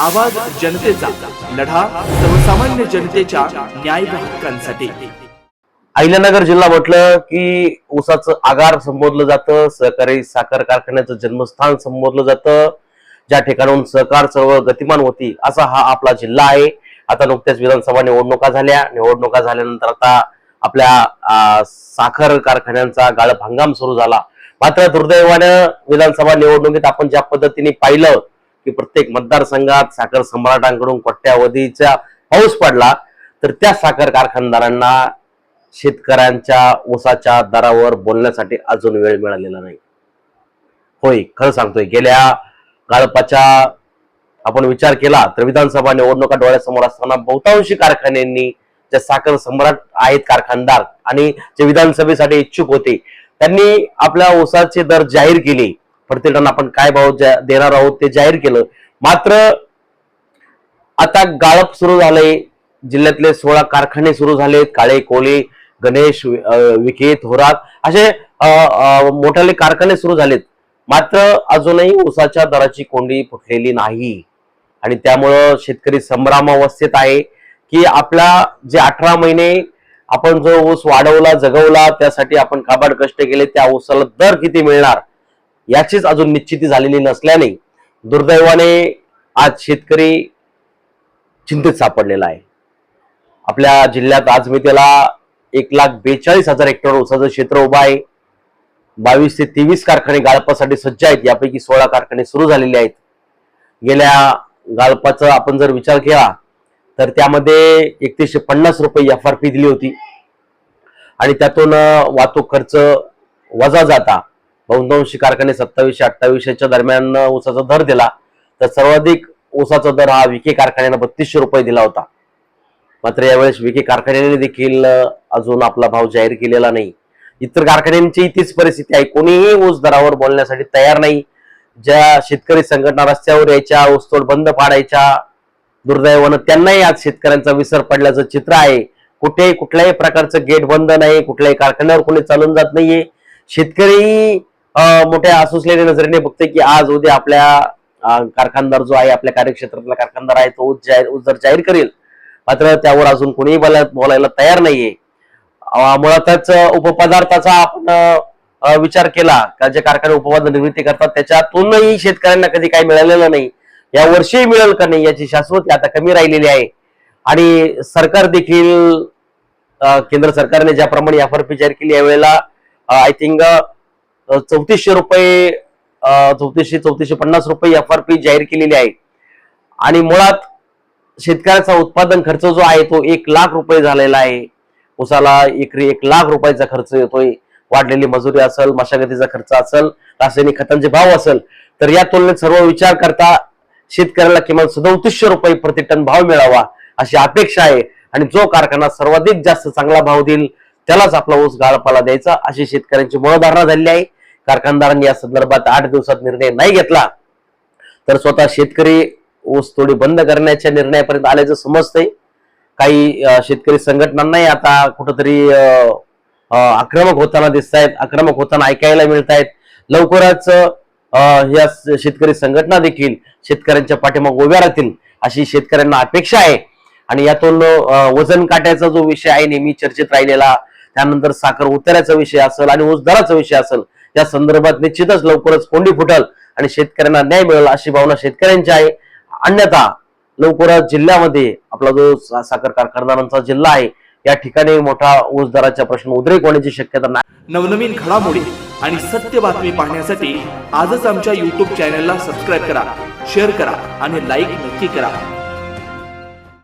आवाज जनतेचा लढा सर्वसामान्य जनतेच्या न्याय हक्कांसाठी. अहिल्यानगर जिल्हा म्हटलं की ऊसाचं आगार संबोधलं जातं सहकारी साखर कारखान्याचं जन्मस्थान संबोधलं जातं ज्या ठिकाणाहून सहकार चळवळ गतिमान होती असा हा आपला जिल्हा आहे. आता नुकत्याच विधानसभा निवडणुका झाल्या. निवडणुका झाल्यानंतर आता आपल्या साखर कारखान्यांचा गाळप हंगाम सुरू झाला. मात्र दुर्दैवानं विधानसभा निवडणुकीत आपण ज्या पद्धतीने पाहिलं की प्रत्येक मतदारसंघात साखर सम्राटांकडून कोट्यावधीचा पाऊस पडला तर त्या साखर कारखानदारांना शेतकऱ्यांच्या ऊसाच्या दरावर बोलण्यासाठी अजून वेळ मिळालेला नाही. होय खरं सांगतोय. गेल्या गाळपाच्या आपण विचार केला तर विधानसभा निवडणुका डोळ्यासमोर असताना बहुतांशी कारखान्यांनी जे साखर सम्राट आहेत कारखानदार आणि जे विधानसभेसाठी इच्छुक होते त्यांनी आपल्या ऊसाचे दर जाहीर केले. प्रति टन आपण काय भाव जा- देणार आहोत ते जाहीर केलं. मात्र आता गाळप सुरू झालंय. जिल्ह्यातले सोळा कारखाने सुरू झालेत. काळे कोळी गणेश अं, विखे थोरात असे मोठाले कारखाने सुरू झालेत. मात्र अजूनही ऊसाच्या दराची कोंडी फुटलेली नाही. आणि त्यामुळं शेतकरी संभ्रामावस्थेत आहे की आपला जे अठरा महिने आपण जो ऊस वाढवला जगवला त्यासाठी आपण काबाड कष्ट केले त्या ऊसाला दर किती मिळणार? याचीच अजून निश्चिती झालेली नसल्याने दुर्दैवाने आज शेतकरी चिंतेत सापडलेला आहे. आपल्या जिल्ह्यात आज मी त्याला एक लाख बेचाळीस हजार हेक्टर ऊसाचं क्षेत्र उभं आहे. बावीस ते तेवीस कारखाने गाळपासाठी सज्ज आहेत यापैकी सोळा कारखाने सुरू झालेले आहेत. गेल्या गाळपाचा आपण जर विचार केला तर त्यामध्ये एकतीसशे पन्नास रुपये एफ आर पी दिली होती. आणि त्यातून वाहतूक खर्च वजा जाता. बहुतांशी कारखाने सत्तावीसशे अठ्ठावीसशेच्या दरम्यान ऊसाचा दर दिला तर सर्वाधिक ऊसाचा दर हा विखे कारखान्यानं बत्तीसशे रुपये दिला होता. मात्र यावेळेस विखे कारखान्याने देखील अजून आपला भाव जाहीर केलेला नाही. इतर कारखान्यांची तीच परिस्थिती आहे. कोणीही ऊस दरावर बोलण्यासाठी तयार नाही. ज्या शेतकरी संघटना रस्त्यावर यायच्या ऊसतोड बंद पाडायच्या दुर्दैवानं त्यांनाही आज शेतकऱ्यांचा विसर पडल्याचं चित्र आहे. कुठेही कुठल्याही प्रकारचं गेट बंद नाही कुठल्याही कारखान्यावर कोणी चालून जात नाहीये. शेतकरी मोठ्या आसुसलेल्या नजरेने बघते की आज उद्या आपल्या कारखानदार जो आहे आपल्या कार्यक्षेत्रातला कारखानदार आहे तो उद जाहीर जाहीर करेल. मात्र त्यावर अजून कोणीही बोलायला तयार नाहीये. मुळातच उपपदार्थाचा आपण विचार केला का जे कारखाने उपवाद निर्मिती करतात त्याच्यातूनही शेतकऱ्यांना कधी काही मिळालेलं नाही. या वर्षी मिळेल का नाही याची शाश्वती आता कमी राहिलेली आहे. आणि सरकार देखील केंद्र सरकारने ज्याप्रमाणे एफ आर पी जाहीर केली यावेळेला आय थिंक चौतीसशे रुपये चौतीसशे चौतीसशे पन्नास रुपये एफ आर पी जाहीर केलेली आहे. आणि मुळात शेतकऱ्याचा उत्पादन खर्च जो आहे तो एक लाख रुपये झालेला आहे. उसाला एकरी एक लाख रुपयाचा खर्च येतोय. वाढलेली मजुरी असेल मशागतीचा खर्च असेल रासायनिक खतांचे भाव असेल तर या तुलनेत सर्व विचार करता शेतकऱ्याला किमान सदोतीसशे रुपये प्रति टन भाव मिळावा अशी अपेक्षा आहे. आणि जो कारखाना सर्वाधिक जास्त चांगला भाव देईल त्यालाच आपला ऊस गाळपाला द्यायचा अशी शेतकऱ्यांची मनोधारणा झाली आहे. कारखानदारांनी या संदर्भात आठ दिवसात निर्णय नाही घेतला तर स्वतः शेतकरी ऊस तोडी बंद करण्याच्या निर्णयापर्यंत आल्याचं समजतंय. काही शेतकरी संघटनांनाही आता कुठंतरी अं, आक्रमक होताना दिसत आहेत आक्रमक होताना ऐकायला मिळत आहेत लवकरच अं, या शेतकरी संघटना देखील शेतकऱ्यांच्या पाठीमाग उभ्या राहतील अशी शेतकऱ्यांना अपेक्षा आहे. आणि यातून वजन काट्याचा जो विषय आहे नेहमी चर्चेत राहिलेला त्यानंतर साखर उतार्याचा विषय असेल आणि ऊस दराचा विषय असेल या संदर्भात निश्चितच लवकरच कोंडी फुटल आणि शेतकऱ्यांना न्याय मिळेल अशी भावना शेतकऱ्यांची आहे. अन्यथा लवकरच जिल्ह्यामध्ये आपला जो साखर कारखानदारांचा जिल्हा आहे या ठिकाणी मोठा ऊस दराचा प्रश्न उद्रेक होण्याची शक्यता नाही. नवनवीन घडामोडी आणि सत्य बातमी पाहण्यासाठी आजच आमच्या युट्यूब चॅनलला सबस्क्राईब करा शेअर करा आणि लाईक नक्की करा.